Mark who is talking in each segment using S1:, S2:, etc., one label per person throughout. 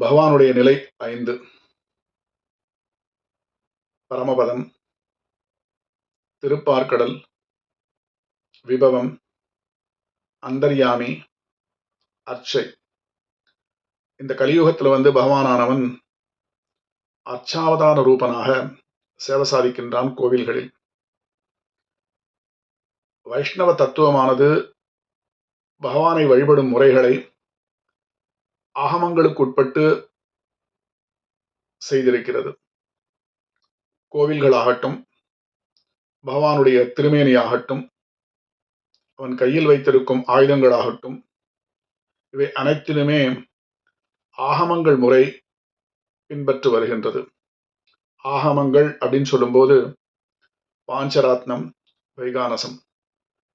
S1: பகவானுடைய நிலை ஐந்து. பரமபதம் திருப்பார்க்கடல் விபவம் அந்தர்யாமி அர்ச்சை. இந்த கலியுகத்தில் வந்து பகவானானவன் அர்ச்சாவதார ரூபனாக சேவை சாதிக்கின்றான் கோவில்களில். வைஷ்ணவ தத்துவமானது பகவானை வழிபடும் முறைகளை ஆகமங்களுக்கு உட்பட்டு செய்திருக்கிறது. கோவில்களாகட்டும் பகவானுடைய திருமேனியாகட்டும் அவன் கையில் வைத்திருக்கும் ஆயுதங்களாகட்டும் இவை அனைத்திலுமே ஆகமங்கள் முறை பின்பற்று வருகின்றது. ஆகமங்கள் அப்படின்னு சொல்லும்போது பாஞ்சராத்னம் வைகானசம்.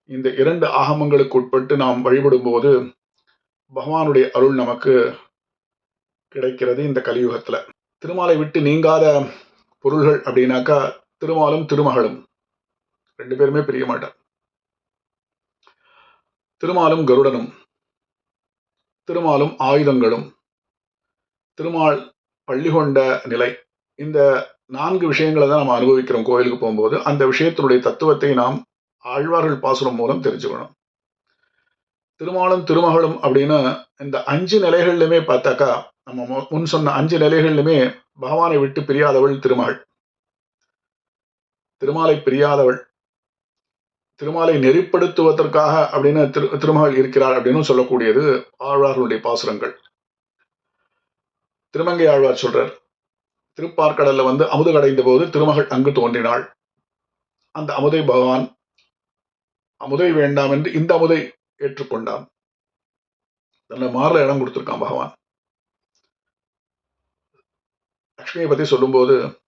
S1: இந்த இரண்டு ஆகமங்களுக்கு உட்பட்டு நாம் வழிபடும் போது பகவானுடைய அருள் நமக்கு கிடைக்கிறது இந்த கலியுகத்துல. திருமாலை விட்டு நீங்காத பொருள்கள் அப்படின்னாக்கா திருமாலும் திருமகளும். ரெண்டு பேருமே பிரிய மாட்டார். திருமாலும் கருடனும். திருமாலும் ஆயுதங்களும். திருமால் பள்ளி கொண்ட நிலை. இந்த நான்கு விஷயங்களை தான் நம்ம அனுபவிக்கிறோம் கோயிலுக்கு போகும்போது. அந்த விஷயத்தினுடைய தத்துவத்தை நாம் ஆழ்வார்கள் பாசுரம் மூலம் தெரிஞ்சுக்கணும். திருமாலும் திருமகளும் அப்படின்னு இந்த அஞ்சு நிலைகள்லையுமே பார்த்தாக்கா நம்ம முன் சொன்ன அஞ்சு நிலைகள்லையுமே பகவானை விட்டு பிரியாதவள் திருமகள். திருமாலை பிரியாதவள். திருமாலை நெறிப்படுத்துவதற்காக அப்படின்னு திரு திருமகள் இருக்கிறாள் அப்படின்னு சொல்லக்கூடியது ஆழ்வார்களுடைய பாசுரங்கள். திருமங்கை ஆழ்வார் சொல்றார் திருப்பார்க்கடல்ல வந்து அமுது கடைந்த போது திருமகள் அங்கு தோன்றினாள். அந்த அமுதை பகவான் அமுதை வேண்டாம் என்று இந்த அமுதை ஏற்றுக்கொண்டான். தன்னை மாறல இடம் கொடுத்துருக்கான் பகவான். லக்ஷ்மியை பத்தி சொல்லும்போது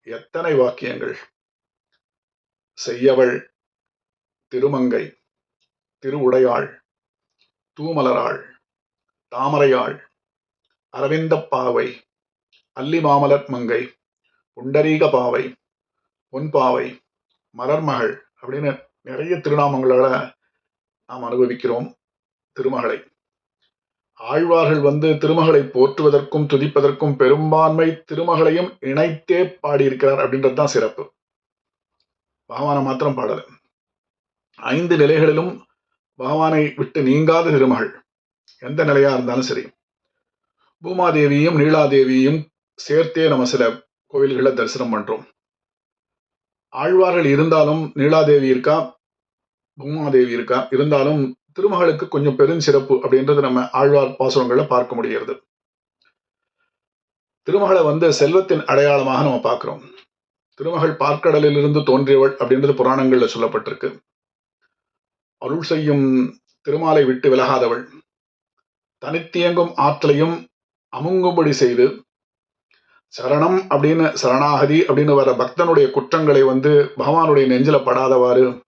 S1: எத்தனை வாக்கியங்கள்? செய்யவள் திருமங்கை திருவுடையாள் தூமலராள் தாமரையாள் அரவிந்தப் பாவை அல்லி மாமலர் மங்கை புண்டரீக பாவை பொன்பாவை மலர்மகள் அப்படின்னு நிறைய திருநாமங்களோட நாம் அனுபவிக்கிறோம் திருமகளை. ஆழ்வார்கள் வந்து திருமகளை போற்றுவதற்கும் துதிப்பதற்கும் பெரும்பான்மை திருமகளையும் இணைத்தே பாடியிருக்கிறார் அப்படின்றது தான் சிறப்பு. பகவானை மாத்திரம் பாடல. ஐந்து நிலைகளிலும் பகவானை விட்டு நீங்காத திருமகள். எந்த நிலையா இருந்தாலும் சரி. பூமாதேவியும் நீலாதேவியும் சேர்த்தே நம்ம சில கோவில்களை தரிசனம் பண்றோம். ஆழ்வார்கள் இருந்தாலும் நீலாதேவி இருக்கா? பூமாதேவி இருக்கா? இருந்தாலும் திருமகளுக்கு கொஞ்சம் பெருஞ்சிறப்பு அப்படின்றது நம்ம ஆழ்வார் பாசுரங்களை பார்க்க முடிகிறது. திருமகளை வந்து செல்வத்தின் அடையாளமாக நம்ம பார்க்கிறோம். திருமகள் பார்க்கடலில் இருந்து தோன்றியவள் அப்படின்றது புராணங்கள்ல சொல்லப்பட்டிருக்கு. அருள் செய்யும் திருமாலை விட்டு விலகாதவள். தனித்தியங்கும் ஆற்றலையும் அமுங்கும்படி செய்து சரணம் அப்படின்னு சரணாகதி அப்படின்னு வர பக்தனுடைய குற்றங்களை வந்து பகவானுடைய நெஞ்சில படாதவாறு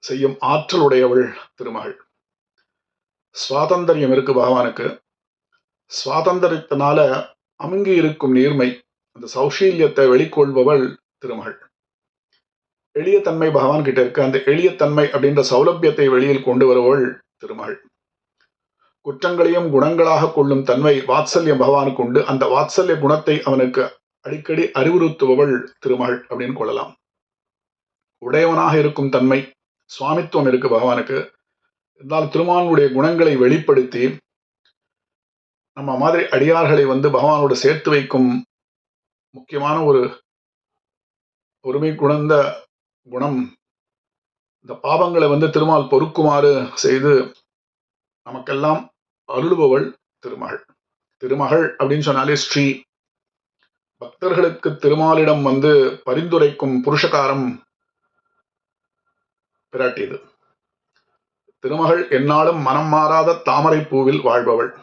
S1: செய்யும் ஆற்றல் உடையவள் திருமகள். சுவாதந்தரியம் இருக்கு பகவானுக்கு. சுவாதந்திரத்தினால அமுங்கி இருக்கும் நீர்மை அந்த சௌஷீல்யத்தை வெளிக்கொள்பவள் திருமகள். எளிய தன்மை பகவான் கிட்ட இருக்கு. அந்த எளிய தன்மை அப்படின்ற சௌலபியத்தை வெளியில் கொண்டு வருவள் திருமகள். குற்றங்களையும் குணங்களாக கொள்ளும் தன்மை வாத்சல்யம் பகவானுக்கு உண்டு. அந்த வாத்சல்ய குணத்தை அவனுக்கு அடிக்கடி அறிவுறுத்துபவள் திருமகள் அப்படின்னு கொள்ளலாம். உடையவனாக இருக்கும் தன்மை சுவாமித்துவம் இருக்கு பகவானுக்கு. இருந்தாலும் திருமானுடைய குணங்களை வெளிப்படுத்தி நம்ம மாதிரி அடியார்களை வந்து பகவானோட சேர்த்து வைக்கும் முக்கியமான ஒரு பொறுமை குணந்த குணம். இந்த பாவங்களை வந்து திருமால் பொறுக்குமாறு செய்து நமக்கெல்லாம் அருளுபவள் திருமகள். திருமகள் அப்படின்னு சொன்னாலே ஸ்ரீ பக்தர்களுக்கு திருமாலிடம் வந்து பரிந்துரைக்கும் புருஷகாரம் பிராட்டியது திருமகள் என்னாலும் மனம் மாறாத தாமரை பூவில் வாழ்பவள்.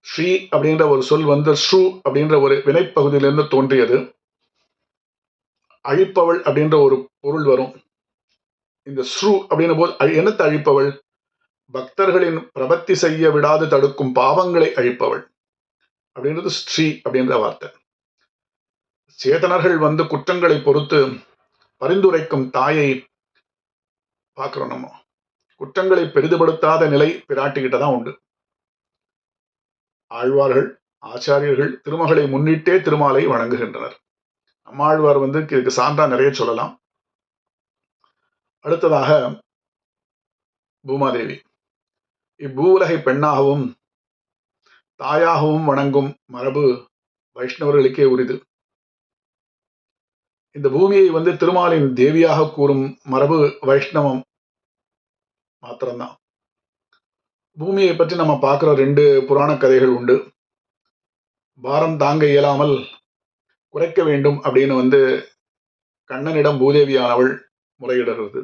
S1: ஸ்ரீ அப்படின்ற ஒரு சொல் வந்து ஸ்ரூ அப்படின்ற ஒரு வினைப்பகுதியிலிருந்து தோன்றியது. அழிப்பவள் அப்படின்ற ஒரு பொருள் வரும். இந்த ஸ்ரூ அப்படின்ற போது அழி- என்னத்தை அழிப்பவள்? பக்தர்களின் பிரபத்தி செய்ய விடாது தடுக்கும் பாவங்களை அழிப்பவள். அப்படின்றது ஸ்ரீ அப்படின்ற வார்த்தை. சேதனர்கள் வந்து குற்றங்களை பொறுத்து பரிந்துரைக்கும் தாயை பார்க்குறோம் நம்ம. குற்றங்களை பெரிதுபடுத்தாத நிலை பிராட்டிக்கிட்ட தான் உண்டு. ஆழ்வார்கள் ஆச்சாரியர்கள் திருமகளை முன்னிட்டே திருமாலை வணங்குகின்றனர். நம்மாழ்வார் வந்து இதுக்கு சான்றா நிறைய சொல்லலாம். அடுத்ததாக பூமாதேவி. இப்பூவுலகை பெண்ணாகவும் தாயாகவும் வணங்கும் மரபு வைஷ்ணவர்களுக்கே உரிது. இந்த பூமியை வந்து திருமாலின் தேவியாக கூறும் மரபு வைஷ்ணவம் மாத்திரம்தான். பூமியை பற்றி நம்ம பார்க்குற ரெண்டு புராண கதைகள் உண்டு. பாரம் தாங்க இயலாமல் குறைக்க வேண்டும் அப்படின்னு வந்து கண்ணனிடம் பூதேவியானவள் முறையிடுறது.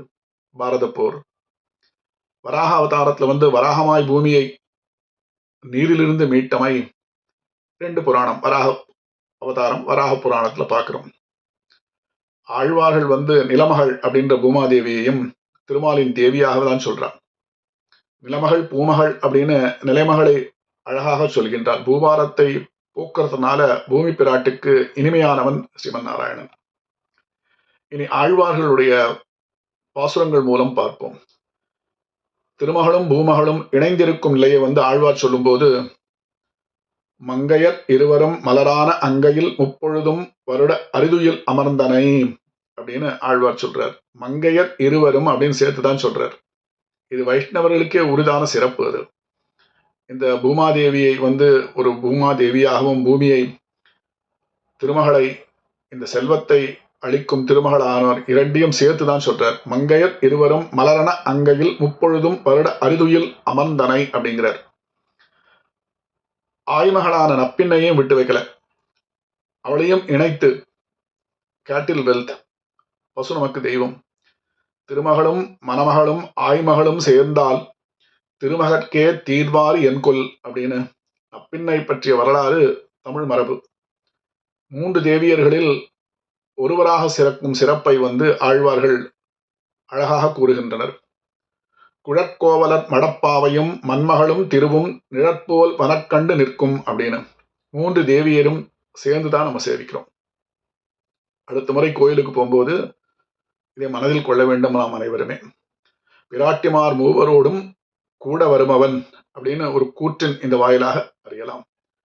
S1: பாரத போர். வராக அவதாரத்தில் வந்து வராகமாய் பூமியை நீரிலிருந்து மீட்டமை ரெண்டு புராணம். வராக அவதாரம் வராக புராணத்தில் பார்க்குறோம். ஆழ்வார்கள் வந்து நிலமகள் அப்படின்ற பூமாதேவியையும் திருமாலின் தேவியாக தான் சொல்றான் நிலமகள் பூமகள் அப்படின்னு நிலைமகளை அழகாக சொல்கின்றார். பூபாரத்தை போக்குறதுனால பூமி பிராட்டுக்கு இனிமையானவன் ஸ்ரீமன் நாராயணன் இனி ஆழ்வார்களுடைய பாசுரங்கள் மூலம் பார்ப்போம். திருமகளும் பூமகளும் இணைந்திருக்கும் நிலையை வந்து ஆழ்வார் சொல்லும்போது மங்கையர் இருவரும் மலரான அங்கையில் முப்பொழுதும் வருட அரிதுயில் அமர்ந்தனை அப்படின்னு ஆழ்வார் சொல்றார். மங்கையர் இருவரும் அப்படின்னு சேர்த்துதான் சொல்றார். இது வைஷ்ணவர்களுக்கே உரிதான சிறப்பு அது. இந்த பூமாதேவியை வந்து ஒரு பூமாதேவியாகவும் பூமியை திருமகளை இந்த செல்வத்தை அளிக்கும் திருமகளானவர் இரண்டையும் சேர்த்து தான் சொல்றார். மங்கையர் இருவரும் மலரண அங்கையில் முப்பொழுதும் வருட அரிதுயில் அமர்ந்தனை அப்படிங்கிறார். ஆய்மகளான நப்பின்னையும் விட்டு வைக்கல. அவளையும் இணைத்து கேட்டில் வெல்த் பசு நமக்கு தெய்வம். திருமகளும் மணமகளும் ஆய்மகளும் சேர்ந்தால் திருமகற்கே தீர்வார் என்கொல் அப்படின்னு நப்பின்னை பற்றிய வரலாறு தமிழ் மரபு. மூன்று தேவியர்களில் ஒருவராக சிறக்கும் சிறப்பை வந்து ஆழ்வார்கள் அழகாக கூறுகின்றனர். குழற்கோவலர் மடப்பாவையும் மண்மகளும் திருவும் நிழற்போல் வனக்கண்டு நிற்கும் அப்படின்னு மூன்று தேவியரும் சேர்ந்துதான் நம்ம சேவிக்கிறோம். அடுத்த முறை கோயிலுக்கு போகும்போது இதை மனதில் கொள்ள வேண்டும் நாம் அனைவருமே. பிராட்டிமார் மூவரோடும் கூட வருமவன் அப்படின்னு ஒரு கூற்றின் இந்த வாயிலாக அறியலாம்.